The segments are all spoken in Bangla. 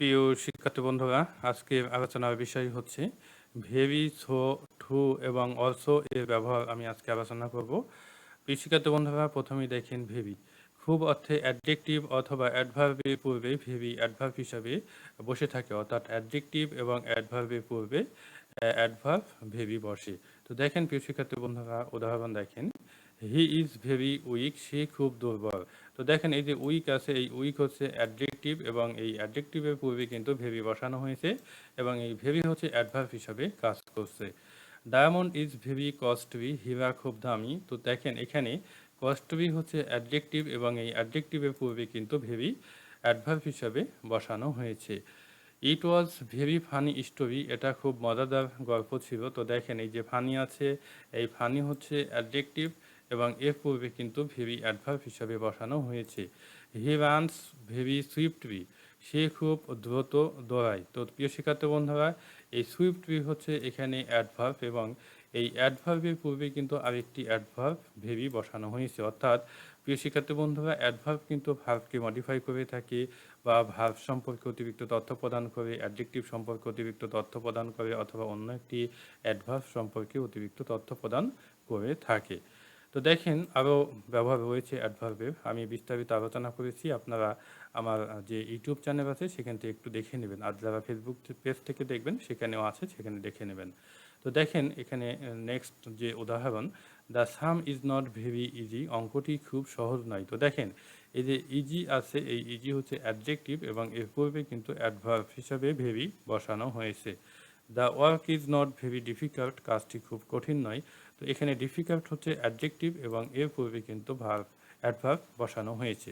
প্রিয় শিক্ষার্থী বন্ধুরা আজকে আলোচনার বিষয় হচ্ছে ভেরি সো ঠু এবং অলসো এর ব্যবহার আমি আজকে আলোচনা করব। প্রিয় শিক্ষার্থী বন্ধুরা, প্রথমেই দেখেন ভেরি। খুব অর্থে অ্যাডজেক্টিভ অথবা অ্যাডভার্বের পূর্বে ভেরি অ্যাডভার্ব হিসাবে বসে থাকে, অর্থাৎ অ্যাডজেক্টিভ এবং অ্যাডভার্বের পূর্বে অ্যাডভার্ব ভেরি বসে। তো দেখেন প্রিয় শিক্ষার্থী বন্ধুরা, উদাহরণ দেখেন। হি ইজ ভেরি উইক সে খুব দুর্বল। তো দেখেন, এই যে উইক আছে, এই উইক হচ্ছে অ্যাডজেক্টিভ এবং এই অ্যাডজেক্টিভের পূর্বে কিন্তু ভেরি বসানো হয়েছে এবং এই ভেরি হচ্ছে অ্যাডভার্ভ হিসাবে কাজ করছে। ডায়মন্ড ইজ ভেরি কস্টলি হীরা খুব দামি। তো দেখেন, এখানে কস্টলি হচ্ছে অ্যাডজেক্টিভ এবং এই অ্যাডজেক্টিভের পূর্বে কিন্তু ভেরি অ্যাডভার্ভ হিসাবে বসানো হয়েছে। It was very funny story এটা খুব মজাদার গল্প ছিল। তো দেখেন, এই যে ফানি আছে, এই ফানি হচ্ছে অ্যাডজেক্টিভ এবং এর পূর্বে কিন্তু ভেরি অ্যাডভার্ব হিসাবে বসানো হয়েছে। হি রানস ভেরি সুইফটলি সে খুব দ্রুত দৌড়ায়। তো প্রিয় শিক্ষার্থী বন্ধুরা, এই সুইফটলি হচ্ছে এখানে অ্যাডভার্ব এবং এই অ্যাডভার্বের পূর্বে কিন্তু আরেকটি অ্যাডভার্ব ভেরি বসানো হয়েছে। অর্থাৎ প্রিয় শিক্ষার্থী বন্ধুরা, অ্যাডভার্ব কিন্তু ভার্বকে মডিফাই করে থাকে বা ভার্ব সম্পর্কে অতিরিক্ত তথ্য প্রদান করে অ্যাডজেক্টিভ সম্পর্কে অতিরিক্ত তথ্য প্রদান করে অথবা অন্য একটি অ্যাডভার্ব সম্পর্কে অতিরিক্ত তথ্য প্রদান করে থাকে। তো দেখেন আরও ব্যবহার রয়েছে অ্যাডভার্বের আমি বিস্তারিত আলোচনা করেছি। আপনারা আমার যে ইউটিউব চ্যানেল আছে, সেখান থেকে একটু দেখে নেবেন। আর যারা ফেসবুক পেজ থেকে দেখবেন, সেখানেও আছে, সেখানে দেখে নেবেন। তো দেখেন, এখানে নেক্সট যে উদাহরণ the sum is not very easy অঙ্কটি খুব সহজ নয়। তো দেখেন, এই যে ইজি আছে, এই ইজি হচ্ছে অ্যাডজেক্টিভ এবং এর পূর্বে কিন্তু অ্যাডভার্ব হিসাবে ভেরি বসানো হয়েছে। The work is not very difficult কাজটি খুব কঠিন নয়। তো এখানে ডিফিকাল্ট হচ্ছে অ্যাডজেক্টিভ এবং এর পূর্বে কিন্তু ভার্ব অ্যাডভার্ব বসানো হয়েছে।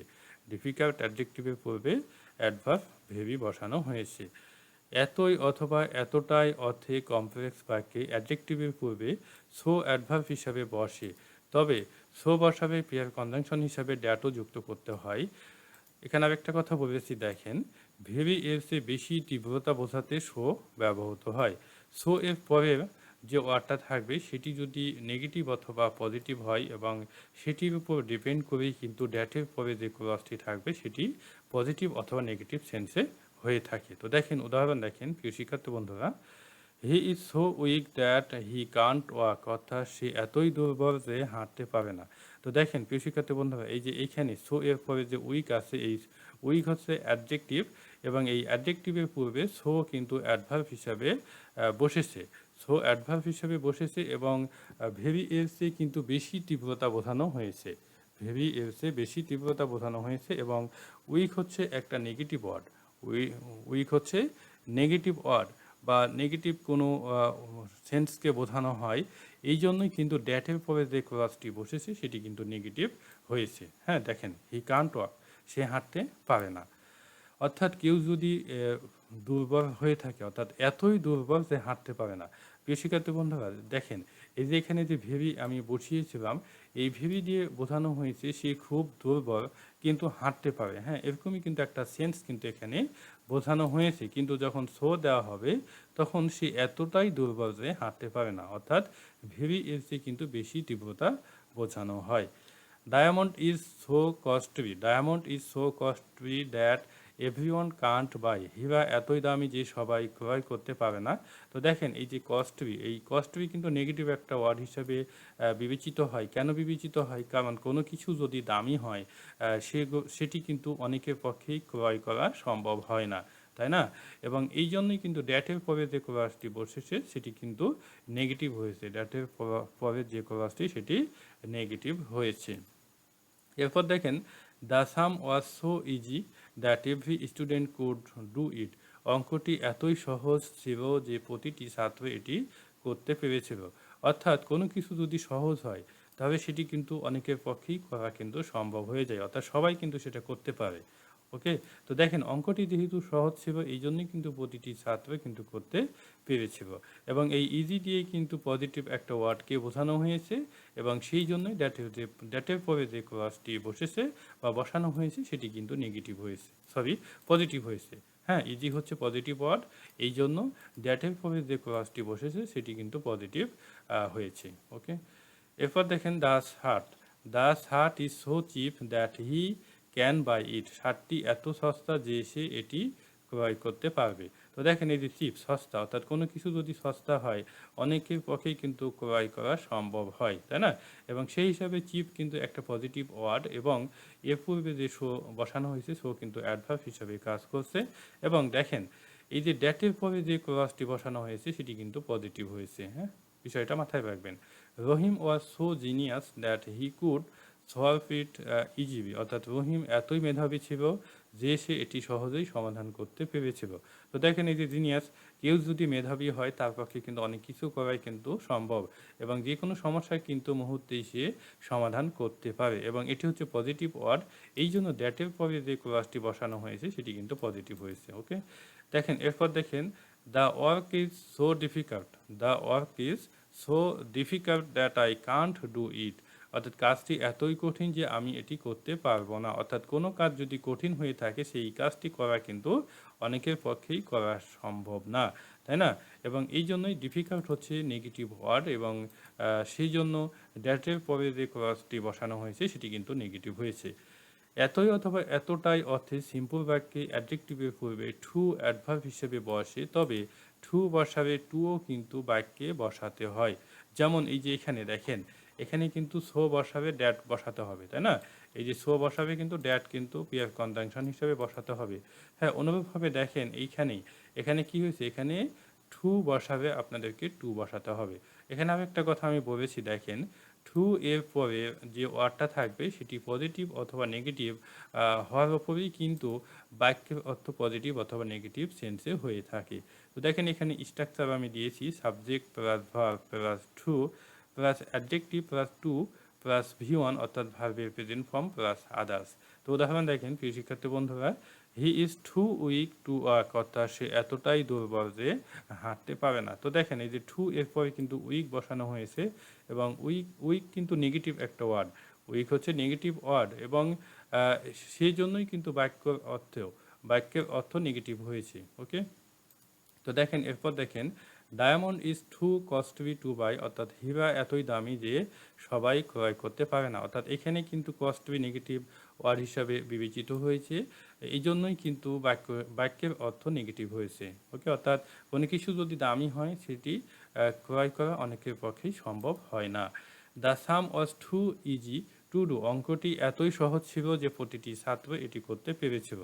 ডিফিকাল্ট অ্যাডজেক্টিভের পূর্বে অ্যাডভার্ব ভেরি বসানো হয়েছে। এতই অথবা এতটাই অর্থে কমপ্লেক্স বাক্যে অ্যাডজেক্টিভের পূর্বে সো অ্যাডভার্ব হিসাবে বসে। তবে সো বসাবে পেয়ার কনজাংশন হিসাবে ড্যাটও যুক্ত করতে হয়। এখানে আরেকটা কথা বলেছি, দেখেন ভেরি এর চেয়ে বেশি তীব্রতা বোঝাতে শো ব্যবহৃত হয়। শো এর পরে যে ওয়ার্ডটা থাকবে সেটি যদি নেগেটিভ অথবা পজিটিভ হয় এবং সেটির উপর ডিপেন্ড করেই কিন্তু ড্যাটের পরে যে ক্লসটি থাকবে সেটি পজিটিভ অথবা নেগেটিভ সেন্সে হয়ে থাকে। তো দেখেন, উদাহরণ দেখেন, প্রিয় শিক্ষার্থী বন্ধুরা। He is so weak that he can't walk অর্থাৎ সে এতই দুর্বল যে হাঁটতে পারে না। তো দেখেন, প্রিয় শিক্ষার্থী বন্ধুরা, এই যে এইখানে সো এর পরে যে উইক আছে, এই উইক হচ্ছে অ্যাডজেক্টিভ এবং এই অ্যাডজেক্টিভের পূর্বে সো কিন্তু অ্যাডভার্ব হিসাবে বসেছে। সো অ্যাডভার্ব হিসেবে বসেছে এবং ভেরি এলসে কিন্তু বেশি তীব্রতা বোঝানো হয়েছে। ভেরি এলসে বেশি তীব্রতা বোঝানো হয়েছে এবং উইক হচ্ছে একটা নেগেটিভ ওয়ার্ড। উইক হচ্ছে নেগেটিভ ওয়ার্ড বা নেগেটিভ কোনো সেন্সকে বোঝানো হয়। এই জন্যই কিন্তু ড্যাটের পরে যে ক্লাসটি বসেছে সেটি কিন্তু নেগেটিভ হয়েছে। হ্যাঁ দেখেন, হি কান্ট ওয়াক, সে হাঁটতে পারে না। অর্থাৎ কেউ যদি দুর্বল হয়ে থাকে, অর্থাৎ এতই দুর্বল যে হাঁটতে পারে না। প্রিয় শিক্ষার্থী বন্ধুরা, দেখেন, এই যে এখানে যে ভেবি আমি বসিয়েছিলাম, এই ভেবি দিয়ে বোঝানো হয়েছে সে খুব দুর্বল, কিন্তু হাঁটতে পারে। হ্যাঁ এরকমই কিন্তু একটা সেন্স কিন্তু এখানে বোঝানো হয়েছে। কিন্তু যখন শো দেওয়া হবে, তখন সে এতটাই দুর্বল যে হাঁটতে পারে না। অর্থাৎ ভেবি এর চেয়ে কিন্তু বেশি তীব্রতা বোঝানো হয়। Diamond is so costly. Diamond is so costly that everyone can't buy হীরা এতই দামি যে সবাই ক্রয় করতে পারে না। তো দেখেন, এই যে কস্টবি এই কস্টবি কিন্তু নেগেটিভ একটা ওয়ার্ড হিসাবে বিবেচিত হয়। কেন বিবেচিত হয়? কারণ কোনো কিছু যদি দামি হয় সে সেটি কিন্তু অনেকের পক্ষেই ক্রয় করা সম্ভব হয় না, তাই না? এবং এই জন্যই কিন্তু ড্যাটের পরে যে ক্লাসটি বসেছে, সেটি কিন্তু নেগেটিভ হয়েছে। ড্যাটের পরে যে ক্লাসটি সেটি নেগেটিভ হয়েছে। এরপর দেখেন the sum was so easy that every student could do it অঙ্কটি এতই সহজ ছিল যে প্রতিটি ছাত্র এটি করতে পেরেছিল। অর্থাৎ কোনো কিছু যদি সহজ হয়, তাহলে সেটি কিন্তু অনেকের পক্ষেই করা কিন্তু সম্ভব হয়ে যায়। অর্থাৎ সবাই কিন্তু সেটা করতে পারে। ওকে তো দেখেন, অঙ্কটি যেহেতু সহজ ছিল এই জন্যই কিন্তু প্রতিটি ছাত্র কিন্তু করতে পেরেছিল। এবং এই ইজি দিয়ে কিন্তু পজিটিভ একটা ওয়ার্ডকে বোঝানো হয়েছে এবং সেই জন্যই ড্যাটের যে ড্যাটের পরে যে ক্লাসটি বসেছে বা বসানো হয়েছে, সেটি কিন্তু নেগেটিভ হয়েছে। সরি পজিটিভ হয়েছে। হ্যাঁ ইজি হচ্ছে পজিটিভ ওয়ার্ড এই জন্য ড্যাটের পরে যে ক্লাসটি বসেছে, সেটি কিন্তু পজিটিভ হয়েছে। ওকে এরপর দেখেন this shirt this shirt is so cheap that he can buy it শার্টটি এত সস্তা যে সে এটি ক্রয় করতে পারবে। তো দেখেন এই যে চিপ সস্তা, অর্থাৎ কোনো কিছু যদি সস্তা হয়, অনেকের পক্ষেই কিন্তু ক্রয় করা সম্ভব হয়, তাই না? এবং সেই হিসাবে চিপ কিন্তু একটা পজিটিভ ওয়ার্ড এবং এর পূর্বে যে শো বসানো হয়েছে শো কিন্তু অ্যাডভার্ব হিসাবে কাজ করছে। এবং দেখেন, এই যে ড্যাটের পরে যে ক্রসটি বসানো হয়েছে, সেটি কিন্তু পজিটিভ হয়েছে হ্যাঁ? বিষয়টা মাথায় রাখবেন। Rahim was so genius that he could solve it easily অর্থাৎ রহিম এতই মেধাবী ছিল যে সে এটি সহজেই সমাধান করতে পেরেছিল। তো দেখেন এই যে জিনিয়াস, কেউ যদি মেধাবী হয় তার পক্ষে কিন্তু অনেক কিছু করাই কিন্তু সম্ভব এবং যে কোনো সমস্যায় কিন্তু মুহূর্তেই সে সমাধান করতে পারে এবং এটি হচ্ছে পজিটিভ ওয়ার্ড এই জন্য দ্যাটের পরে যে ক্লাসটি বসানো হয়েছে সেটি কিন্তু পজিটিভ হয়েছে ওকে দেখেন, এরপর দেখেন the work is so difficult the work is so difficult that I can't do it অর্থাৎ কাজটি এতই কঠিন যে আমি এটি করতে পারব না। অর্থাৎ কোনো কাজ যদি কঠিন হয়ে থাকে, সেই কাজটি করা কিন্তু অনেকের পক্ষেই করা সম্ভব না, তাই না? এবং এই জন্যই ডিফিকাল্ট হচ্ছে নেগেটিভ ওয়ার্ড এবং সেই জন্য ড্যাটের পরে যে ক্রসটি বসানো হয়েছে, সেটি কিন্তু নেগেটিভ হয়েছে। এতই অথবা এতটাই অর্থে সিম্পল বাক্যে অ্যাডজেক্টিভের পূর্বে ঠু অ্যাডভার্ব হিসেবে বসে, তবে ঠু বসাবে টুও কিন্তু বাক্যে বসাতে হয়। যেমন এই যে এখানে দেখেন এখানে কিন্তু সো বসাবে ড্যাট বসাতে হবে, তাই না? এই যে সো বসাবে কিন্তু ড্যাট কিন্তু পিয়ার কনজাংশন হিসেবে বসাতে হবে। হ্যাঁ অনুরূপভাবে দেখেন এইখানেই এখানে কি হয়েছে? এখানে টু বসাবে আপনাদেরকে টু বসাতে হবে। এখানে আমি একটা কথা আমি বলেছি, দেখেন, টু এর পরে যে ওয়ার্ডটা থাকবে সেটি পজিটিভ অথবা নেগেটিভ হওয়ার ওপরেই কিন্তু বাক্যের অর্থ পজিটিভ অথবা নেগেটিভ সেন্সে হয়ে থাকে। তো দেখেন এখানে স্ট্রাকচার আমি দিয়েছি, subject plus verb plus too plus adjective plus to plus V one অর্থাৎ ভার্বের প্রেজেন্ট ফর্ম প্লাস আদার্স তো উদাহরণ দেখেন, প্রিয় শিক্ষার্থী বন্ধুরা he is too weak to work অর্থাৎ সে এতটাই দুর্বল যে হাঁটতে পারে না। তো দেখেন, এই যে টু এরপরে কিন্তু উইক বসানো হয়েছে এবং উইক উইক কিন্তু নেগেটিভ একটা ওয়ার্ড উইক হচ্ছে নেগেটিভ ওয়ার্ড এবং সেই জন্যই কিন্তু বাক্যর অর্থেও, বাক্যের অর্থ নেগেটিভ হয়েছে ওকে তো দেখেন, এরপর দেখেন diamond is too costly to buy, অর্থাৎ হীরা এতই দামি যে সবাই ক্রয় করতে পারে না। অর্থাৎ এখানে কিন্তু কস্টলি নেগেটিভ ওয়ার্ড হিসাবে বিবেচিত হয়েছে। এই জন্যই কিন্তু বাক্য, বাক্যের অর্থ নেগেটিভ হয়েছে। ওকে, অর্থাৎ কোনো কিছু যদি দামি হয়, সেটি ক্রয় করা অনেকের পক্ষেই সম্ভব হয় না। The sum was too easy to do. অঙ্কটি এতই সহজ ছিল যে প্রতিটি ছাত্র এটি করতে পেরেছিল।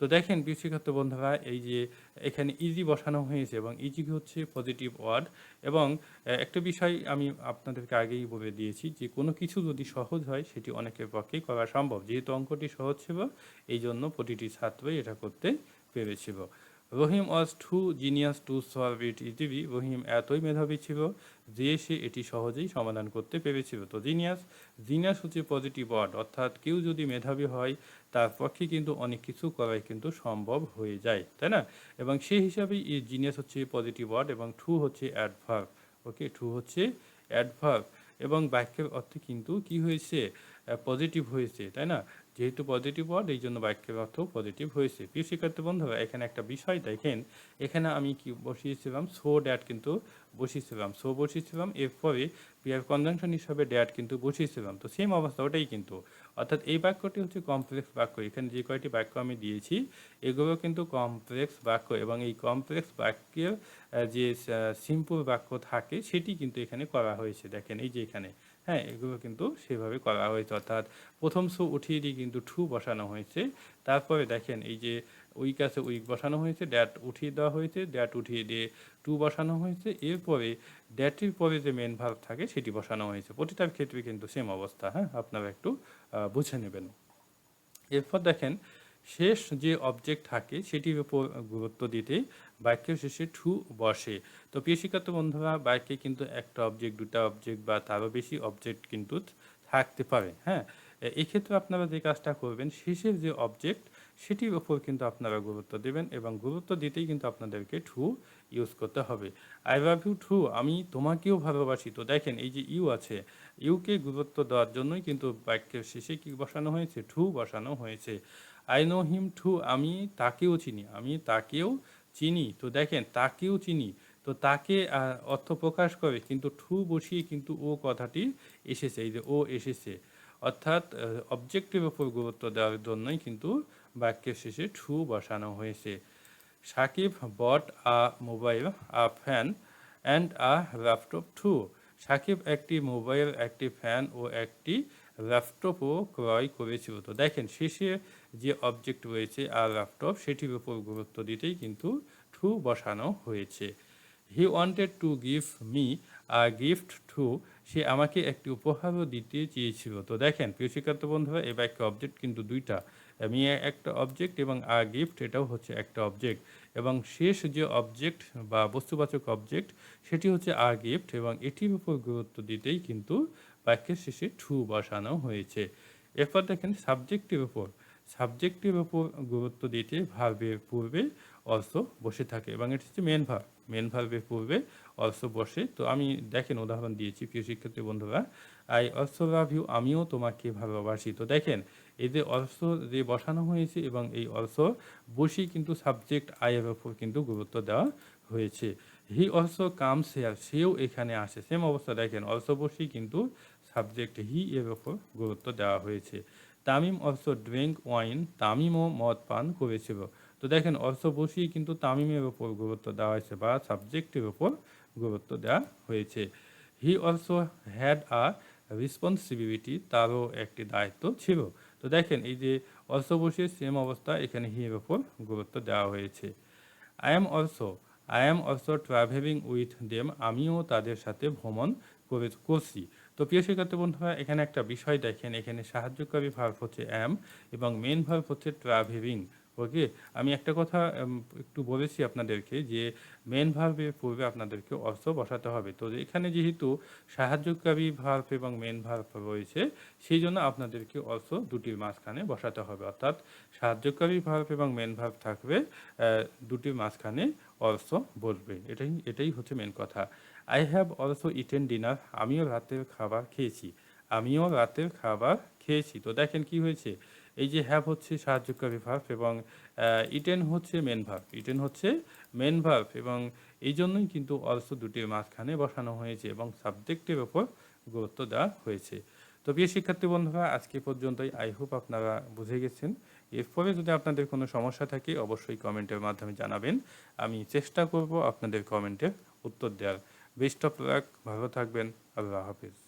তো দেখেন বিশেষত বন্ধুরা, এই যে এখানে ইজি বসানো হয়েছে এবং ইজি হচ্ছে পজিটিভ ওয়ার্ড এবং একটা বিষয় আমি আপনাদেরকে আগেই বলে দিয়েছি যে কোনো কিছু যদি সহজ হয়, সেটি অনেকের পক্ষেই করা সম্ভব। যেহেতু অঙ্কটি সহজ ছিল এই জন্য প্রতিটি ছাত্রই এটা করতে পেরেছিল। Rahim was too genius to solve it easily Rahim এতই মেধাবী ছিল যে সে এটি সহজেই সমাধান করতে পেরেছিল। তো জিনিয়াস জিনিয়াস হচ্ছে পজিটিভ ওয়ার্ড অর্থাৎ কেউ যদি মেধাবী হয় তার পক্ষে কিন্তু অনেক কিছু করাই কিন্তু সম্ভব হয়ে যায়, তাই না? এবং সেই হিসাবেই এই জিনিয়াস হচ্ছে পজিটিভ ওয়ার্ড এবং ট্রু হচ্ছে অ্যাডভার্ব ওকে ট্রু হচ্ছে অ্যাডভার্ব এবং বাক্যের অর্থে কিন্তু কি হয়েছে? পজিটিভ হয়েছে, তাই না? যেহেতু পজিটিভ ওয়ার্ড এই জন্য বাক্যের অর্থ পজিটিভ হয়েছে। প্রিয় শিক্ষার্থী বন্ধুরা, এখানে একটা বিষয় দেখেন। এখানে আমি কি বসিয়েছিলাম? সো ড্যাট কিন্তু বসিয়েছিলাম। সো বসিয়েছিলাম, এরপরে পিয়ার কনজাংশন হিসাবে ড্যাট কিন্তু বসিয়েছিলাম। তো সেম অবস্থা, ওটাই কিন্তু। অর্থাৎ এই বাক্যটি হচ্ছে কমপ্লেক্স বাক্য। এখানে যে কয়টি বাক্য আমি দিয়েছি, এগুলো কিন্তু কমপ্লেক্স বাক্য এবং এই কমপ্লেক্স বাক্যের যে সিম্পল বাক্য থাকে, সেটি কিন্তু এখানে করা হয়েছে। দেখেন এই যে এখানে। হ্যাঁ এগুলো কিন্তু সেভাবে করা হয়েছে। অর্থাৎ প্রথম সো উঠিয়ে দিয়ে কিন্তু ঠু বসানো হয়েছে। তারপরে দেখেন এই যে উইক আছে উইক বসানো হয়েছে ড্যাট উঠিয়ে দেওয়া হয়েছে ড্যাট উঠিয়ে দিয়ে টু বসানো হয়েছে, এরপরে ড্যাটের পরে যে মেন ভার্ব থাকে সেটি বসানো হয়েছে। প্রতিটার ক্ষেত্রে কিন্তু সেম অবস্থা হ্যাঁ? আপনারা একটু বুঝে নেবেন। এরপর দেখেন, শেষ যে অবজেক্ট থাকে সেটির উপর গুরুত্ব দিতে বাক্যের শেষে ঠু বসে। তো শিক্ষার্থী বন্ধুরা, বাক্যে কিন্তু একটা অবজেক্ট দুটা অবজেক্ট বা তারও বেশি অবজেক্ট কিন্তু থাকতে পারে হ্যাঁ? এক্ষেত্রে আপনারা যে কাজটা করবেন, শেষের যে অবজেক্ট সেটির উপর কিন্তু আপনারা গুরুত্ব দেবেন এবং গুরুত্ব দিতেই কিন্তু আপনাদেরকে ঠু ইউজ করতে হবে। আই লাভ ইউ টু আমি তোমাকেও ভালোবাসি। তো দেখেন, এই যে ইউ আছে, ইউকে গুরুত্ব দেওয়ার জন্যই কিন্তু বাক্যের শেষে কি বসানো হয়েছে? ঠু বসানো হয়েছে। আই নো হিম টু আমি তাকেও চিনি, আমি তাকেও চিনি। তো দেখেন, তাকেও চিনি, তো তাকে অর্থ প্রকাশ করে, কিন্তু ঠু বসিয়ে কিন্তু ও কথাটি এসেছে, এই যে ও এসেছে। অর্থাৎ অবজেক্টের উপর গুরুত্ব দেওয়ার জন্যই কিন্তু বাক্যের শেষে ঠু বসানো হয়েছে। Sakib bought a mobile a fan and a laptop too Sakib একটি মোবাইল, একটি ফ্যান ও একটি ল্যাপটপও ক্রয় করেছিল। তো দেখেন, শেষে যে অবজেক্ট রয়েছে আর ল্যাপটপ, সেটির উপর গুরুত্ব দিতেই কিন্তু ঠু বসানো হয়েছে। He wanted to give me a gift too সে আমাকে একটি উপহারও দিতে চেয়েছিল। তো দেখেন, প্রিয় শিক্ষার্থী বন্ধুরা, এই বাক্যে অবজেক্ট কিন্তু দুইটা। মি একটা অবজেক্ট এবং আ গিফট এটাও হচ্ছে একটা অবজেক্ট এবং শেষ যে অবজেক্ট বা বস্তুবাচক অবজেক্ট সেটি হচ্ছে আ গিফট এবং এটির উপর গুরুত্ব দিতেই কিন্তু বাক্যের শেষে ঠু বসানো হয়েছে। এরপর দেখেন সাবজেক্টের উপর। সাবজেক্টের উপর গুরুত্ব দিতে ভার্বের পূর্বে অর্থ বসে থাকে এবং এটি হচ্ছে মেন ভার্ব মেন ভার্বের পূর্বে অর্থ বসে। তো আমি দেখেন, উদাহরণ দিয়েছি, প্রিয় শিক্ষার্থী বন্ধুরা। আই অর্থ লাভ ইউ আমিও তোমাকে ভালোবাসি। তো দেখেন, এই যে অর্থ যে বসানো হয়েছে এবং এই অর্থ বসেই কিন্তু সাবজেক্ট আয়ের ওপর কিন্তু গুরুত্ব দেওয়া হয়েছে। হি অলসো কামস হেয়ার সেও এখানে আসে। সেম অবস্থা, দেখেন অলসো বসেই কিন্তু সাবজেক্ট হি এর ওপর গুরুত্ব দেওয়া হয়েছে। তামিম অলসো ড্রিঙ্ক ওয়াইন তামিমও মদ পান করেছিল। দেখেন অলস বসিয়ে কিন্তু তামিমের ওপর গুরুত্ব দেওয়া হয়েছে বা সাবজেক্টের ওপর গুরুত্ব দেওয়া হয়েছে। He also had a responsibility তারও একটি দায়িত্ব ছিল। তো দেখেন, এই যে অলসো বসিয়ে সেম অবস্থা, এখানে হি এর ওপর গুরুত্ব দেওয়া হয়েছে। I am also I am also travelling with them আমিও তাদের সাথে ভ্রমণ করে, করছি। তো প্রিয় শিক্ষার্থী বন্ধুরা, এখানে একটা বিষয় দেখেন, এখানে সাহায্যকারী ভার্ব হচ্ছে অ্যাম এবং মেন ভার্ব হচ্ছে ট্রাভেলিং ওকে? আমি একটা কথা একটু বলেছি আপনাদেরকে যে মেন ভার্বের পূর্বে আপনাদেরকে অর্থ বসাতে হবে। তো এখানে যেহেতু সাহায্যকারী ভার্ব এবং মেন ভার্ব রয়েছে, সেই জন্য আপনাদেরকে অর্থ দুটির মাঝখানে বসাতে হবে। অর্থাৎ সাহায্যকারী ভার্ব এবং মেন ভার্ব থাকবে দুটির মাঝখানে অর্থ বসবে। এটাই এটাই হচ্ছে মেন কথা। I have also eaten dinner আমিও রাতের খাবার খেয়েছি। আমিও রাতের খাবার খেয়েছি। তো দেখেন কি হয়েছে? এই যে হ্যাভ হচ্ছে সাহায্যকারী ভার্ব এবং ইটেন হচ্ছে মেন ভার্ব ইটেন হচ্ছে মেন ভার্ব এবং এই জন্যই কিন্তু অলসো দুটির মাঝখানে বসানো হয়েছে এবং সাবজেক্টের ওপর গুরুত্ব দেওয়া হয়েছে। তো প্রিয় শিক্ষার্থী বন্ধুরা, আজকে পর্যন্তই। আই হোপ আপনারা বুঝে গেছেন। এরপরে যদি আপনাদের কোনো সমস্যা থাকে, অবশ্যই কমেন্টের মাধ্যমে জানাবেন। আমি চেষ্টা করব আপনাদের কমেন্টের উত্তর দেওয়ার। বেস্ট অফ লাক ভালো থাকবেন। আল্লাহ হাফিজ।